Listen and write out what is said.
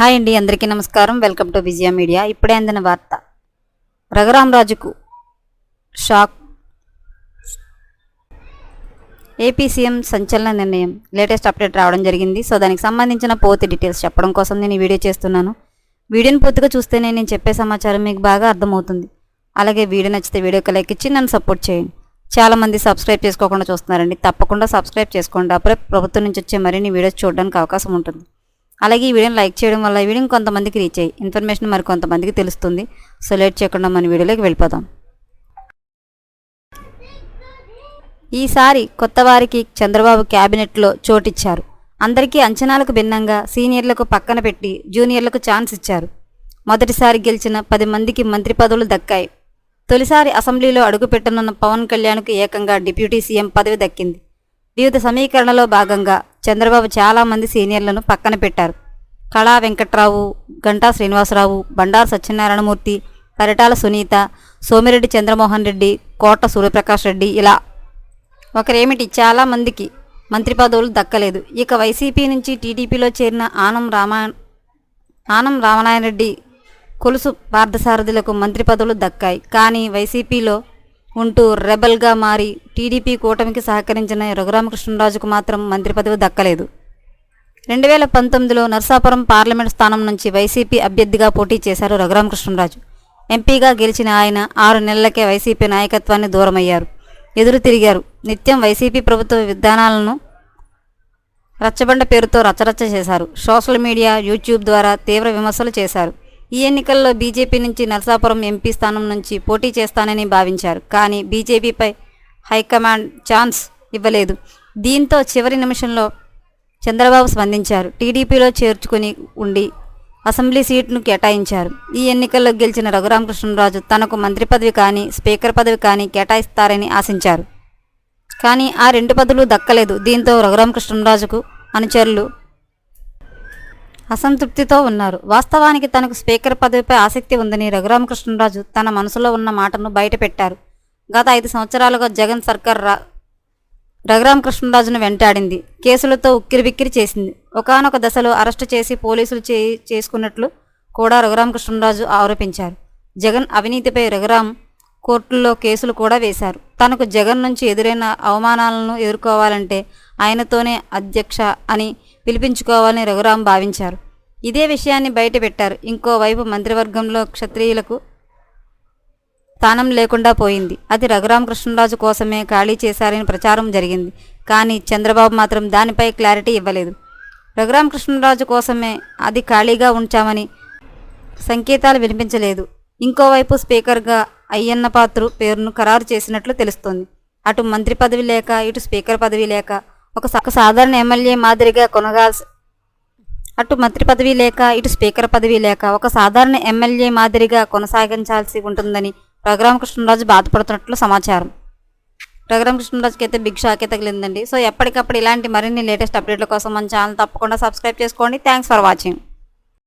Hi అండి అందరికీ నమస్కారం. Welcome to Vijaya media. ఇప్పుడే అందిన వార్త. రఘురామరాజుకు షాక్. ఏపీ సీఎం సంచలన నిర్ణయం. లేటెస్ట్ అప్డేట్ రావడం జరిగింది. సో దానికి సంబంధించిన పూర్తి డీటెయిల్స్ చెప్పడం కోసం నేను ఈ వీడియో చేస్తున్నాను. వీడియోని పూర్తిగా చూస్తేనే నేను చెప్పే సమాచారం మీకు బాగా అర్థమవుతుంది. అలాగే వీడియో నచ్చితే వీడియోకి లైక్ ఇచ్చి నన్ను సపోర్ట్ చేయండి. చాలామంది సబ్స్క్రైబ్ చేసుకోకుండా చూస్తున్నారండి. తప్పకుండా సబ్స్క్రైబ్ చేసుకోండి. అప్పుడే ప్రభుత్వం నుంచి వచ్చే మరిన్ని వీడియోస్ చూడడానికి అవకాశం ఉంటుంది. అలాగే ఈ వీడియోని లైక్ చేయడం వల్ల ఈ కొంతమందికి రీచ్ అయ్యి ఇన్ఫర్మేషన్ మరి కొంతమందికి తెలుస్తుంది. సో లేట్ చేయకుండా మన వీడియోలోకి వెళ్ళిపోదాం. ఈసారి కొత్త వారికి చంద్రబాబు క్యాబినెట్లో చోటిచ్చారు. అందరికీ అంచనాలకు భిన్నంగా సీనియర్లకు పక్కన పెట్టి జూనియర్లకు ఛాన్స్ ఇచ్చారు. మొదటిసారి గెలిచిన పది మందికి మంత్రి పదవులు దక్కాయి. తొలిసారి అసెంబ్లీలో అడుగుపెట్టనున్న పవన్ కళ్యాణ్కు ఏకంగా డిప్యూటీ సీఎం పదవి దక్కింది. వివిధ సమీకరణలో భాగంగా చంద్రబాబు చాలామంది సీనియర్లను పక్కన పెట్టారు. కళా వెంకట్రావు గంటా శ్రీనివాసరావు బండారు సత్యనారాయణమూర్తి పరిటాల సునీత సోమిరెడ్డి చంద్రమోహన్ రెడ్డి కోట సూర్యప్రకాష్ రెడ్డి ఇలా. ఒకరేమిటి? చాలామందికి మంత్రి పదవులు దక్కలేదు. ఇక వైసీపీ నుంచి టీడీపీలో చేరిన ఆనం రామా ఆనం రామనారాయణ రెడ్డి కొలుసు పార్థసారథులకు మంత్రి పదవులు దక్కాయి. కానీ వైసీపీలో ఉంటూ రెబల్గా మారి టీడీపీ కూటమికి సహకరించిన రఘురామకృష్ణరాజుకు మాత్రం మంత్రి పదవి దక్కలేదు. రెండు వేల పంతొమ్మిదిలో నర్సాపురం పార్లమెంట్ స్థానం నుంచి వైసీపీ అభ్యర్థిగా పోటీ చేశారు రఘురామకృష్ణరాజు. ఎంపీగా గెలిచిన ఆయన ఆరు నెలలకే వైసీపీ నాయకత్వాన్ని దూరమయ్యారు. ఎదురు తిరిగారు. నిత్యం వైసీపీ ప్రభుత్వ విధానాలను రచ్చబండ పేరుతో రచ్చరచ్చ చేశారు. సోషల్ మీడియా యూట్యూబ్ ద్వారా తీవ్ర విమర్శలు చేశారు. ఈ ఎన్నికల్లో బీజేపీ నుంచి నరసాపురం ఎంపీ స్థానం నుంచి పోటీ చేస్తానని భావించారు. కానీ బీజేపీపై హైకమాండ్ ఛాన్స్ ఇవ్వలేదు. దీంతో చివరి నిమిషంలో చంద్రబాబు స్పందించారు. టీడీపీలో చేర్చుకుని ఉండి అసెంబ్లీ సీట్ను కేటాయించారు. ఈ ఎన్నికల్లో గెలిచిన రఘురామకృష్ణరాజు తనకు మంత్రి పదవి కానీ స్పీకర్ పదవి కానీ కేటాయిస్తారని ఆశించారు. కానీ ఆ రెండు పదవులు దక్కలేదు. దీంతో రఘురామకృష్ణరాజుకు అనుచరులు అసంతృప్తితో ఉన్నారు. వాస్తవానికి తనకు స్పీకర్ పదవిపై ఆసక్తి ఉందని రఘురామకృష్ణరాజు తన మనసులో ఉన్న మాటను బయటపెట్టారు. గత ఐదు సంవత్సరాలుగా జగన్ సర్కార్ రా రఘురామకృష్ణరాజును వెంటాడింది. కేసులతో ఉక్కిరిబిక్కిరి చేసింది. ఒకానొక దశలో అరెస్టు చేసి పోలీసులు చే చేసుకున్నట్లు కూడా రఘురామకృష్ణరాజు ఆరోపించారు. జగన్ అవినీతిపై రఘురామ్ కోర్టుల్లో కేసులు కూడా వేశారు. తనకు జగన్ నుంచి ఎదురైన అవమానాలను ఎదుర్కోవాలంటే ఆయనతోనే అధ్యక్ష అని పిలిపించుకోవాలని రఘురాం భావించారు. ఇదే విషయాన్ని బయటపెట్టారు. ఇంకోవైపు మంత్రివర్గంలో క్షత్రియులకు స్థానం లేకుండా పోయింది. అది రఘురామకృష్ణరాజు కోసమే ఖాళీ చేశారని ప్రచారం జరిగింది. కానీ చంద్రబాబు మాత్రం దానిపై క్లారిటీ ఇవ్వలేదు. రఘురామకృష్ణరాజు కోసమే అది ఖాళీగా ఉంచామని సంకేతాలు వినిపించలేదు. ఇంకోవైపు స్పీకర్గా అయ్యన్న పాత్రు పేరును ఖరారు చేసినట్లు తెలుస్తోంది. అటు మంత్రి పదవి లేక ఇటు స్పీకర్ పదవి లేక ఒక ఒక సాధారణ ఎమ్మెల్యే మాదిరిగా కొనగాల్సి అటు మంత్రి పదవి లేక ఇటు స్పీకర్ పదవి లేక ఒక సాధారణ ఎమ్మెల్యే మాదిరిగా కొనసాగించాల్సి ఉంటుందని రఘురామకృష్ణరాజు బాధపడుతున్నట్లు సమాచారం. రఘురామకృష్ణరాజుకి అయితే బిగ్ షాక్ అయితే తగిలిందండి. సో ఎప్పటికప్పుడు ఇలాంటి మరిన్ని లేటెస్ట్ అప్డేట్ల కోసం మన ఛానల్ తప్పకుండా సబ్స్క్రైబ్ చేసుకోండి. Thanks for watching.